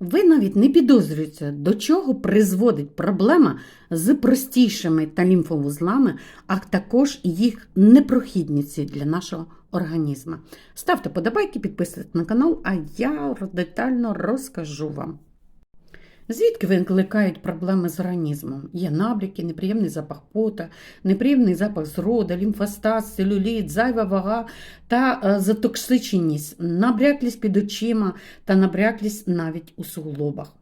Ви навіть не підозрюєте, до чого призводить проблема з простішими та лімфовузлами, а також їх непрохідністю для нашого організму. Ставте подобайки, підписуйтесь на канал, а я детально розкажу вам. Звідки викликають проблеми з організмом? Є набряки, неприємний запах пота, неприємний запах зрода, лімфостаз, целюліт, зайва вага та е, затоксиченість, набряклість під очима та набряклість навіть у суглобах.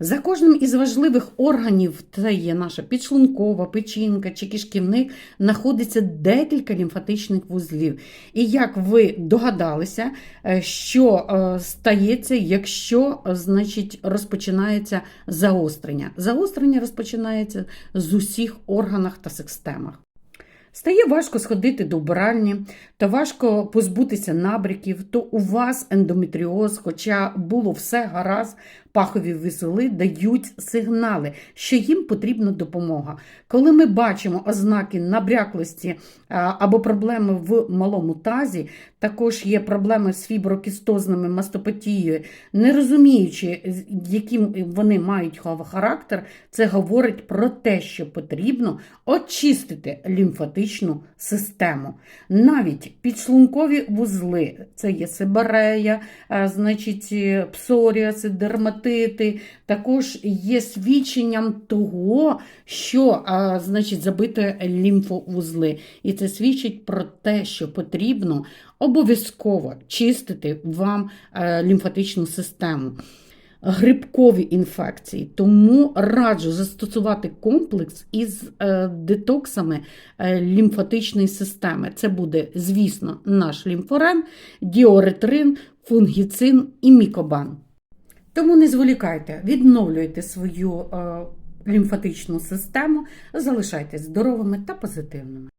За кожним із важливих органів, це є наша підшлункова, печінка чи кишківник, знаходиться декілька лімфатичних вузлів. І як ви догадалися, е, що е, стається, якщо е, значить, розпочинається заострення? Заострення розпочинається з усіх органах та системах. Стає важко сходити до вбиральні, та важко позбутися набряків, то у вас ендометріоз, хоча було все гаразд, пахові вузли дають сигнали, що їм потрібна допомога. Коли ми бачимо ознаки набряклості або проблеми в малому тазі, також є проблеми з фіброкістозними мастопатією, не розуміючи, яким вони мають характер, це говорить про те, що потрібно очистити лімфатичну систему. Навіть підшлункові вузли, це є сибарея, значить, е, псоріаси, дерматити, також є свідченням того, що значить, забито лімфовузли. І це свідчить про те, що потрібно обов'язково чистити вам е, лімфатичну систему. Грибкові інфекції, тому раджу застосувати комплекс із е, детоксами е, лімфатичної системи. Це буде, звісно, наш лімфорен, діоретрин, фунгіцин і мікобан. Тому не зволікайте, відновлюйте свою е, лімфатичну систему, залишайтесь здоровими та позитивними.